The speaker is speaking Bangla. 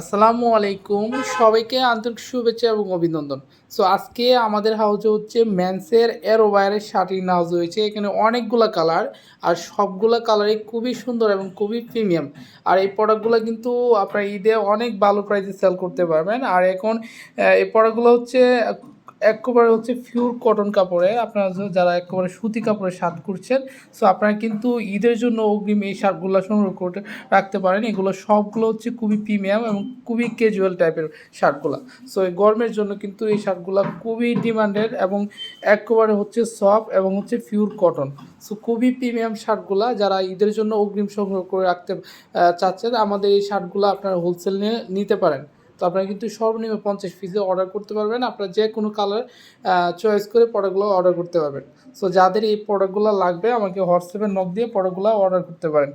আসসালামু আলাইকুম। সবাইকে আন্তরিক শুভেচ্ছা এবং অভিনন্দন। সো আজকে আমাদের হাউজে হচ্ছে ম্যান্সের এরো ওয়ারের শার্টিং হাউজ হয়েছে এখানে অনেকগুলো কালার আর সবগুলো কালারই খুবই সুন্দর এবং খুবই প্রিমিয়াম আর এই প্রোডাক্টগুলো কিন্তু আপনার ঈদে অনেক ভালো প্রাইসে সেল করতে পারবেন। আর এখন এই প্রোডাক্টগুলো হচ্ছে একেবারে হচ্ছে পিওর কটন কাপড়ে। আপনারা যারা একেবারে সুতি কাপড়ে শার্ট করছেন সো আপনারা কিন্তু ঈদের জন্য অগ্রিম এই শার্টগুলো সংগ্রহ করতে রাখতে পারেন। এগুলো সবগুলো হচ্ছে খুবই প্রিমিয়াম এবং খুবই ক্যাজুয়াল টাইপের শার্টগুলো। সো এই গরমের জন্য কিন্তু এই শার্টগুলো খুবই ডিমান্ডেড এবং একেবারে হচ্ছে সফট এবং হচ্ছে পিওর কটন সো খুবই প্রিমিয়াম শার্টগুলো যারা ঈদের জন্য অগ্রিম সংগ্রহ করে রাখতে চাচ্ছেন, আমাদের এই শার্টগুলো আপনারা হোলসেল নিয়ে নিতে পারেন। তো আপনারা কিন্তু সর্বনিম্ন পঞ্চাশ পিসে অর্ডার করতে পারবেন। আপনারা যে কোনো কালার চয়েস করে প্রোডাক্টগুলো অর্ডার করতে পারবেন। সো যাদের এই প্রোডাক্টগুলো লাগবে, আমাকে হোয়াটসঅ্যাপের নক দিয়ে প্রোডাক্টগুলো অর্ডার করতে পারেন।